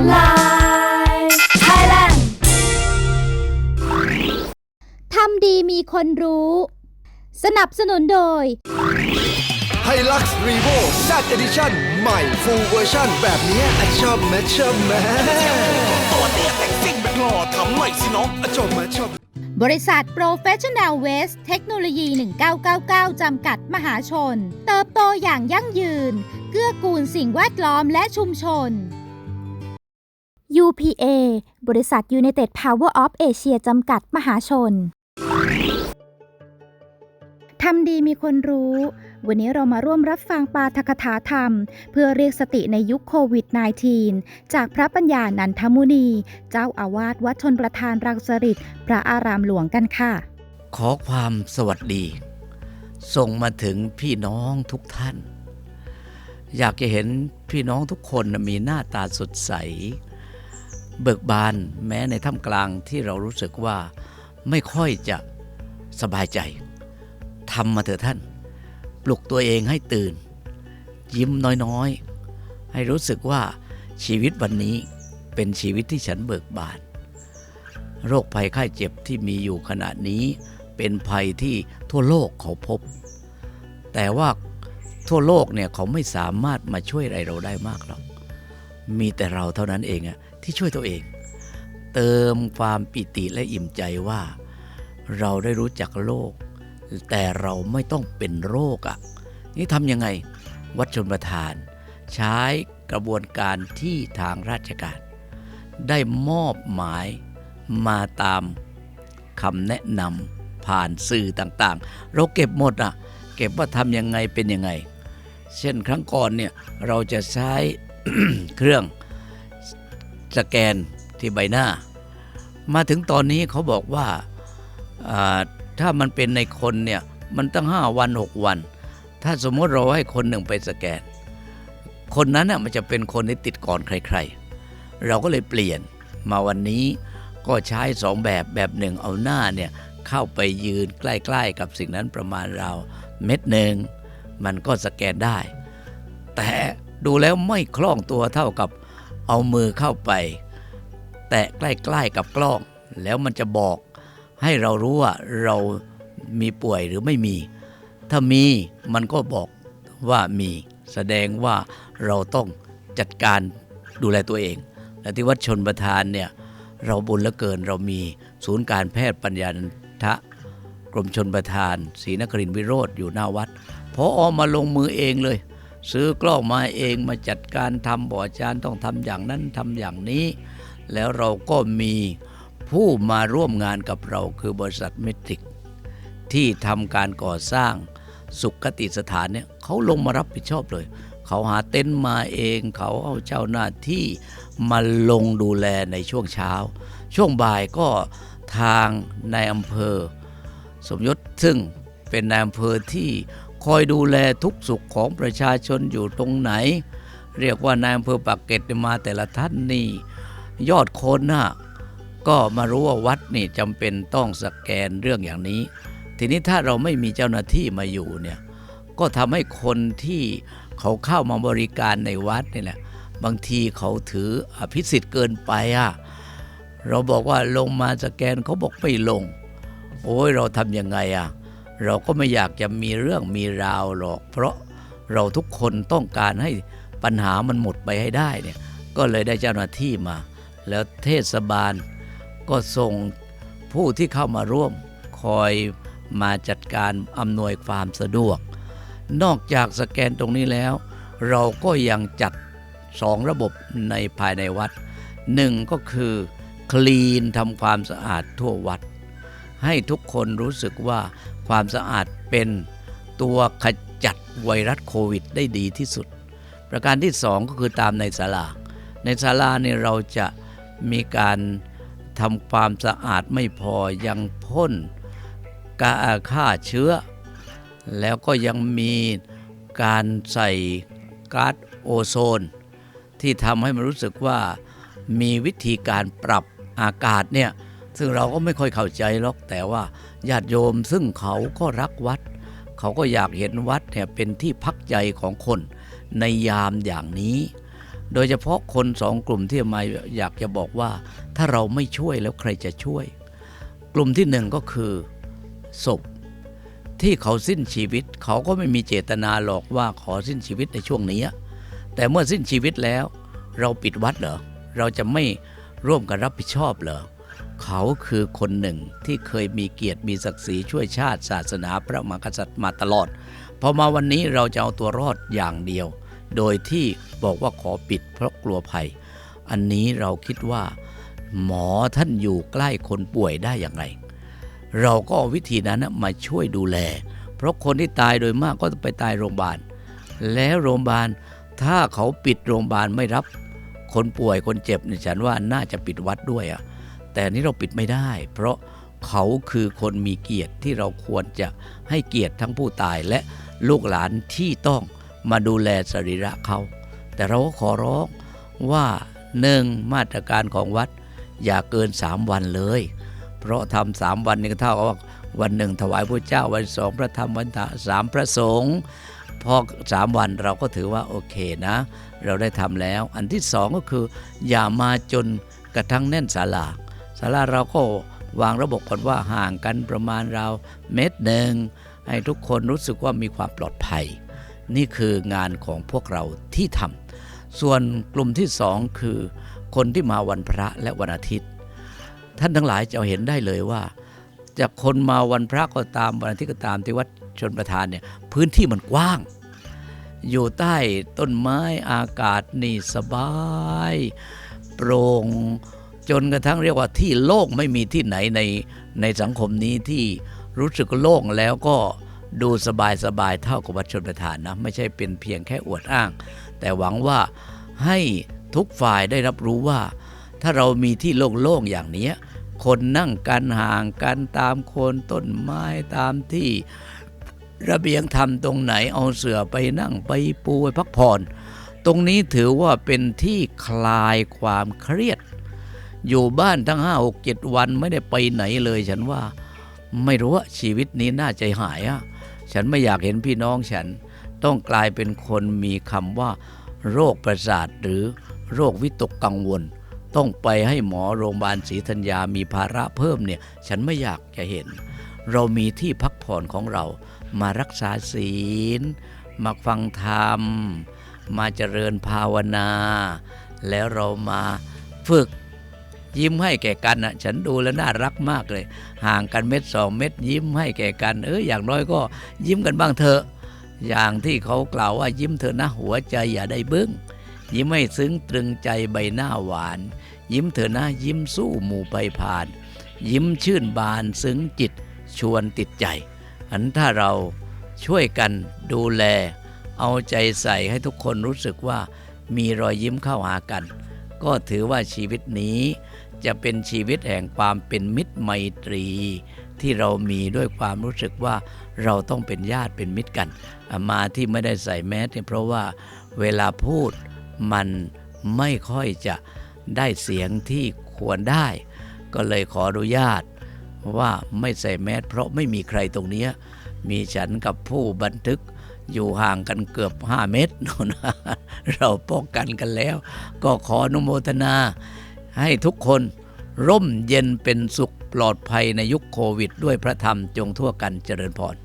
อนไลน์ Thailand ทำดีมีคนรู้ สนับสนุนโดย ไฮลักซ์รีโวแซดเอดิชั่นใหม่ฟูลเวอร์ชันแบบเนี้ยอะชอบแมชอบแมตัวเตี้ยแต่งซิ่งแบบหล่อทำหน่อยสิน้องอะชอบแมชอบบริษัท Professional Waste เทคโนโลยี 1999 จำกัดมหาชน เติบโตอย่างยั่งยืน เกื้อกูลสิ่งแวดล้อมและชุมชน UPA บริษัท United Power of Asia จำกัดมหาชน ทำดีมีคนรู้ วันนี้เรามาร่วมรับฟังปาทกถาธรรม เพื่อเรียกสติในยุคโควิด -19 จากพระปัญญานันทมุนี เจ้าอาวาสวัดชนประธานรังสฤษพระอารามหลวงกันค่ะ ขอความสวัสดี ส่งมาถึงพี่น้องทุกท่าน อยากจะเห็นพี่น้องทุกคนมีหน้าตาสดใส เบิกบานแม้ในท่ามกลางที่เรารู้สึกว่าไม่ค่อยจะสบายใจทำมาเถอะท่าน ปลุกตัวเองให้ตื่น ยิ้มน้อยๆ ให้รู้สึกว่าชีวิตวันนี้เป็นชีวิตที่ฉันเบิกบาน โรคภัยไข้เจ็บที่มีอยู่ขณะนี้เป็นภัยที่ทั่วโลกเขาพบ แต่ว่าทั่วโลกเนี่ยเขาไม่สามารถมาช่วยอะไรเราได้มากหรอก มีแต่เราเท่านั้นเองอะที่ช่วยตัวเอง เติมความปิติและอิ่มใจว่า เราได้รู้จักโลก แต่เราไม่ต้องเป็นโรคอะนี่ทำยังไงวัดชนประทาน ใช้กระบวนการที่ทางราชการ ได้มอบหมายมาตามคำแนะนำผ่านสื่อต่างๆ เราเก็บหมดอะเก็บว่าทำยังไงเป็นยังไง เช่นครั้งก่อนเนี่ยเราจะใช้ เครื่องสแกนที่ใบหน้า มาถึงตอนนี้เขาบอกว่าถ้ามันเป็นในคนเนี่ยมันตั้ง 5 วัน 6 วัน ถ้าสมมติเราให้คนหนึ่งไปสแกน คนนั้นน่ะมันจะเป็นคนที่ติดก่อนใคร ๆ เราก็เลยเปลี่ยนมาวันนี้ก็ใช้สองแบบแบบหนึ่งเอาหน้าเนี่ยเข้าไปยืนใกล้ๆ กับสิ่งนั้นประมาณเราเม็ดหนึ่งมันก็สแกนได้ แต่ ดูแล้วไม่คล่องตัวเท่ากับเอามือเข้าไป แตะใกล้ๆกับกล้อง แล้วมันจะบอกให้เรารู้ว่าเรามีป่วยหรือไม่มี ถ้ามีมันก็บอกว่ามี แสดงว่าเราต้องจัดการดูแลตัวเอง และที่วัดชนประทานเนี่ยเราบุญเหลือเกินเรามีศูนย์การแพทย์ปัญญาทะกรมชนประทานศรีนครินทรวิโรธอยู่หน้าวัดพออมาลงมือเองเลย ซื้อกล้องมาเองมาจัดการทำบ่อจานต้องทำอย่างนั้นทำอย่างนี้ แล้วเราก็มีผู้มาร่วมงานกับเราคือบริษัทเมทริก ที่ทำการก่อสร้างสุขติสถานเนี่ยเขาลงมารับผิดชอบเลย เขาหาเต็นท์มาเองเขาเอาเจ้าหน้าที่มาลงดูแลในช่วงเช้า ช่วงบ่ายก็ทางในายอำเภอ สมยศซึ่งเป็นนายอำเภอที่ คอยดูแลทุกสุขของประชาชนอยู่ตรงไหน เรียกว่านายอำเภอปากเกร็ดมาแต่ละท่านนี่ ยอดคนน่ะก็มารู้ว่าวัดนี่จำเป็นต้องสแกนเรื่องอย่างนี้ ทีนี้ถ้าเราไม่มีเจ้าหน้าที่มาอยู่เนี่ยก็ทำให้คนที่เขาเข้ามาบริการในวัดนี่แหละบางทีเขาถืออภิสิทธิ์เกินไปอะเราบอกว่าลงมาสแกนเขาบอกไม่ลง โอ้ยเราทำยังไงอะ เราก็ไม่อยากจะมีเรื่องมีราวหรอก เพราะเราทุกคนต้องการให้ปัญหามันหมดไปให้ได้เนี่ยก็เลยได้เจ้าหน้าที่มา แล้วเทศบาลก็ส่งผู้ที่เข้ามาร่วมคอยมาจัดการอำนวยความสะดวก นอกจากสแกนตรงนี้แล้ว เราก็ยังจัดสองระบบในภายในวัดหนึ่งก็คือคลีนทำความสะอาดทั่ววัด ให้ทุกคนรู้สึกว่าความสะอาดเป็นตัวขจัดไวรัสโควิดได้ดีที่สุด ประการที่สองก็คือตามในศาลา ในศาลาเนี่ยเราจะมีการทำความสะอาดไม่พอยังพ่นกาฆ่าเชื้อ แล้วก็ยังมีการใส่ก๊าซโอโซน ที่ทำให้มันรู้สึกว่ามีวิธีการปรับอากาศเนี่ย ซึ่งเราก็ไม่ค่อยเข้าใจหรอกแต่ว่าญาติโยมซึ่งเขาก็รักวัด เขาก็อยากเห็นวัดเนี่ยเป็นที่พักใจของคนในยามอย่างนี้ โดยเฉพาะคนสองกลุ่มที่มาอยากจะบอกว่า ถ้าเราไม่ช่วยแล้วใครจะช่วย กลุ่มที่หนึ่งก็คือศพที่เขาสิ้นชีวิต เขาก็ไม่มีเจตนาหรอกว่าขอสิ้นชีวิตในช่วงนี้แต่เมื่อสิ้นชีวิตแล้ว เราปิดวัดเหรอเราจะไม่ร่วมกันรับผิดชอบเหรอ เขาคือคนหนึ่งที่เคยมีเกียรติมีศักดิ์ศรีช่วยชาติศาสนาพระมหากษัตริย์มาตลอด พอมาวันนี้เราจะเอาตัวรอดอย่างเดียว โดยที่บอกว่าขอปิดเพราะกลัวภัย อันนี้เราคิดว่า หมอท่านอยู่ใกล้คนป่วยได้อย่างไร เราก็เอาวิธีนั้นมาช่วยดูแล เพราะคนที่ตายโดยมากก็ไปตายโรงพยาบาล แล้วโรงพยาบาลถ้าเขาปิดโรงพยาบาลไม่รับ คนป่วยคนเจ็บเนี่ยฉันว่าน่าจะปิดวัดด้วยอะ แต่นี่เราปิดไม่ได้ เพราะเขาคือคนมีเกียรติที่เราควรจะให้เกียรติทั้งผู้ตายและลูกหลานที่ต้องมาดูแลสรีระเขา แต่เราก็ขอร้องว่าหนึ่งมาตรการของวัดอย่าเกิน3วันเลย เพราะทำสามวันนี่ก็เท่ากับว่าวันหนึ่งถวายพระเจ้าวันสองพระธรรมวันที่สามพระสงฆ์พอสามวันเราก็ถือว่าโอเคนะ เราได้ทำแล้ว อันที่สองก็คือ อย่ามาจนกระทั่งแน่นศาลา ศาลาเราก็วางระบบก่อนว่าห่างกันประมาณราวเมตรหนึ่งให้ทุกคนรู้สึกว่ามีความปลอดภัย นี่คืองานของพวกเราที่ทำส่วนกลุ่มที่สองคือ คนที่มาวันพระและวันอาทิตย์ ท่านทั้งหลายจะเห็นได้เลยว่าจากคนมาวันพระก็ตามวันอาทิตย์ก็ตามที่วัดชนประทานเนี่ยพื้นที่มันกว้าง อยู่ใต้ต้นไม้อากาศนี่สบาย โปร่ง จนกระทั่งเรียกว่าที่โล่งไม่มีที่ไหนในในสังคมนี้ที่รู้สึกโล่งแล้วก็ดูสบายสบายๆเท่ากับวัดชนประทานนะไม่ใช่เป็นเพียงแค่อวดอ้าง แต่หวังว่าให้ทุกฝ่ายได้รับรู้ว่า ถ้าเรามีที่โล่งๆอย่างนี้คนนั่งกันห่างกันตามโคนต้นไม้ตามที่ระเบียงทำตรงไหนเอาเสื่อไปนั่งไปปูไปพักผ่อน ตรงนี้ถือว่าเป็นที่คลายความเครียด อยู่บ้านทั้งห้าหกเจ็ดวันไม่ได้ไปไหนเลย ฉันว่าไม่รู้ว่าชีวิตนี้น่าใจหายอะฉันไม่อยากเห็นพี่น้องฉันต้องกลายเป็นคนมีคำว่า โรคประสาทหรือโรควิตกกังวล ต้องไปให้หมอโรงพยาบาลศรีธัญญามีภาระเพิ่มเนี่ย ฉันไม่อยากจะเห็น เรามีที่พักผ่อนของเรามารักษาศีล มาฟังธรรม มาเจริญภาวนา แล้วเรามาฝึก ยิ้มให้แก่กันนะฉันดูแล้วน่ารักมากเลย ห่างกันเม็ดสองเม็ดยิ้มให้แก่กัน เอออย่างน้อยก็ยิ้มกันบ้างเถอะอย่างที่เขากล่าวว่ายิ้มเถอนะหัวใจอย่าได้บึ้ง ยิ้มให้ซึ้งตรึงใจใบหน้าหวาน ยิ้มเถอนะยิ้มสู้หมู่ไปผ่าน ยิ้มชื่นบานซึ้งจิตชวนติดใจ อันถ้าเราช่วยกันดูแล เอาใจใส่ให้ทุกคนรู้สึกว่ามีรอยยิ้มเข้าหากัน ก็ถือว่าชีวิตนี้จะเป็นชีวิตแห่งความเป็นมิตรไมตรี ที่เรามีด้วยความรู้สึกว่าเราต้องเป็นญาติเป็นมิตรกัน มาที่ไม่ได้ใส่แมสเนี่ยเพราะว่าเวลาพูดมันไม่ค่อยจะได้เสียงที่ควรได้ ก็เลยขออนุญาตว่าไม่ใส่แมสเพราะไม่มีใครตรงนี้มีฉันกับผู้บันทึก อยู่ห่างกันเกือบ 5 เมตรนู่นะเราป้องกันกันแล้ว ก็ขออนุโมทนา ให้ทุกคนร่มเย็นเป็นสุขปลอดภัยในยุคโควิด ด้วยพระธรรมจงทั่วกันเจริญพร